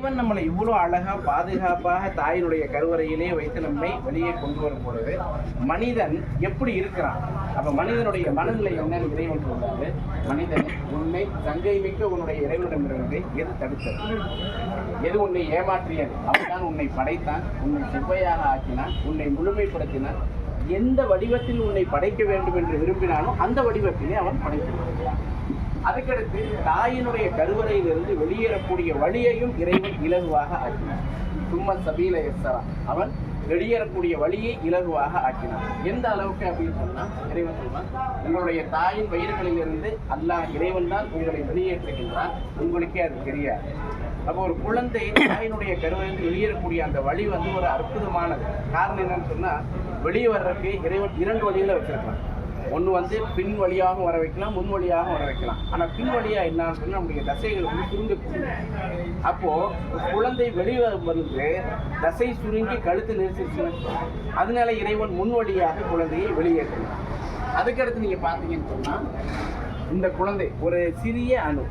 இறைவன் நம்மளை இவ்வளோ அழகா பாதுகாப்பாக தாயினுடைய கருவறையிலே வைத்து நம்மை வெளியே கொண்டு வரும் பொழுது மனிதன் எப்படி இருக்கிறான்? அப்ப மனிதனுடைய மனநிலை என்னன்னு இறைவன் சொல்றாரு. மனிதன் உன்னை சங்கை மிக்க உன்னுடைய இறைவனிடமிருந்து எது தடுத்தது? எது உன்னை ஏமாற்றியது? அவன்தான் உன்னை படைத்தான் உன்னை செவ்வையாக ஆக்கினான் உன்னை முழுமைப்படுத்தினான். எந்த வடிவத்தில் உன்னை படைக்க வேண்டும் என்று விரும்பினானோ அந்த வடிவத்திலே அவன் படைத்திருக்கிறான் அதுக்கடுத்து தாயினுடைய கருவறையிலிருந்து வெளியேறக்கூடிய வழியையும் இறைவன் இலகுவாக ஆக்கினான். சும்மா சபீல எஸ்ஸரா அவன் வெளியேறக்கூடிய வழியை இலகுவாக ஆக்கினான். எந்த அளவுக்கு அப்படின்னு சொன்னா இறைவன் சொல்றான் உங்களுடைய தாயின் வயிறுகளிலிருந்து அல்லாஹ் இறைவன் தான் உங்களை வெளியேற்றுகின்றான். உங்களுக்கே அது தெரியாது. அப்போ ஒரு குழந்தை தாயினுடைய கருவிலிருந்து வெளியேறக்கூடிய அந்த வழி வந்து ஒரு அற்புதமானது. காரணம் என்னன்னு சொன்னா வெளியே வர்றதுக்கு இறைவன் இரண்டு வழியில் வச்சிருக்கான் ஒன்று வந்து பின் வழியாக வர வைக்கலாம் முன் வழியாக வர வைக்கலாம். ஆனால் பின் வழியாக என்னன்னு சொன்னால் நம்முடைய தசைகள் வந்து சுருங்க அப்போது குழந்தை வெளியே வந்து தசை சுருங்கி கழுத்து நெரிச்சிருச்சுன்னு அதனால இறைவன் முன் வழியாக குழந்தையை வெளியேற்றணும் அதுக்கடுத்து நீங்கள் பார்த்தீங்கன்னு சொன்னா இந்த குழந்தை ஒரு சிறிய அணு.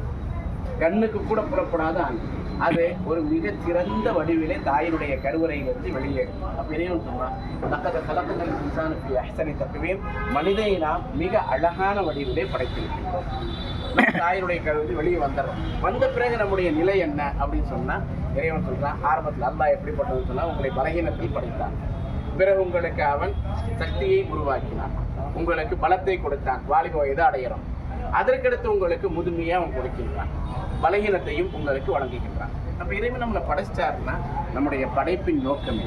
கண்ணுக்கு கூட புறப்படாத அணு அது ஒரு மிக சிறந்த வடிவிலே தாயினுடைய கருவறையிலிருந்து வெளியேறும் அப்ப இறைவன் சொல்றான் தக்கத கலக்கங்கள் இன்சானுக்கு தக்கவே மனிதனை நாம் மிக அழகான வடிவிலே படைத்திருக்கின்றோம். தாயினுடைய கருவி வெளியே வந்துடுறோம். வந்த பிறகு நம்முடைய நிலை என்ன அப்படின்னு சொன்னா இறைவன் சொல்றான் ஆரம்பத்தில் அல்லா எப்படிப்பட்டதுன்னு சொன்னா உங்களை பலகீனத்தில் படைத்தான். பிறகு உங்களுக்கு அவன் சக்தியை உருவாக்கினான். உங்களுக்கு பலத்தை கொடுத்தான். வாலிப வயது அடையிறோம். அதற்கடுத்து உங்களுக்கு முதுமையை அவன் கொடுக்கின்றான். பலகீனத்தையும் உங்களுக்கு வழங்குகின்றான். அப்போ இறைவன் நம்மளை படைச்சிட்டாருன்னா நம்முடைய படைப்பின் நோக்கம்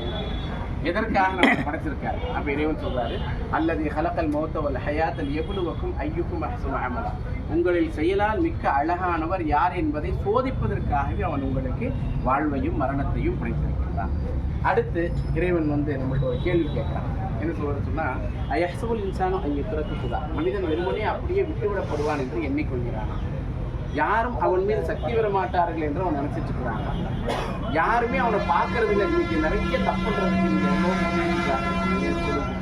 எதற்காக நம்ம படைச்சிருக்காரு? அப்போ இறைவன் சொல்றாரு அல்லது ஹலக்கல் மௌத்தவல் ஹயாத்தல் எவ்வளவுக்கும் ஐயுக்கும் அஹ்சனு அமலா. உங்களில் செயலால் மிக்க அழகானவர் யார் என்பதை சோதிப்பதற்காகவே அவன் உங்களுக்கு வாழ்வையும் மரணத்தையும் படைத்திருக்கின்றான். அடுத்து இறைவன் வந்து நம்மளோட ஒரு கேள்வி கேட்கிறான். என்ன சொல்றது சொன்னா அயஹ்சபுல் இன்சானும் ஐய தான் மனிதன் வெறுமனே அப்படியே விட்டுவிடப்படுவான் என்று எண்ணிக்கொள்கிறான். யாரும் அவன் மீது சக்தி பெற மாட்டார்கள் என்று அவன் நினைச்சிட்டு இருக்கிறாங்க யாருமே அவனை பார்க்கறது இல்லை இன்னைக்கு நிறைய தப்புன்றதுக்கு நீங்க எவ்வளோ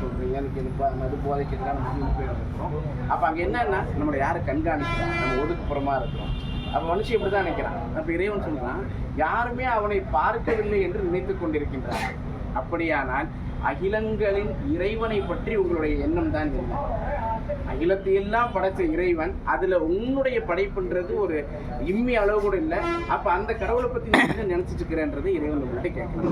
சொல்றீங்க? எனக்கு எனக்கு மது போதைக்கு நம்ம இருக்கிறோம் அப்போ அங்கே என்னன்னா நம்மளை யாரை கண்காணிக்கிறோம் நம்ம ஒதுக்குப்புறமா இருக்கிறோம். அப்போ மனுஷன் இப்படி தான் நினைக்கிறான். அப்போ இறைவன் சொல்றான் யாருமே அவனை பார்க்கவில்லை என்று நினைத்துக் கொண்டிருக்கின்றான் அப்படியானால் அகிலங்களின் இறைவனை பற்றி உங்களுடைய எண்ணம் தான் என்ன? அகிலத்தை எல்லாம் படைச்ச இறைவன் அதுல உன்னுடைய படைப்புன்றது ஒரு இம்மி அளவு கூட இல்லை. அப்ப அந்த கடவுளை பத்தி நினைச்சிட்டு இருக்கிறேன்றது இறைவன் உங்கள்கிட்ட கேட்கணும்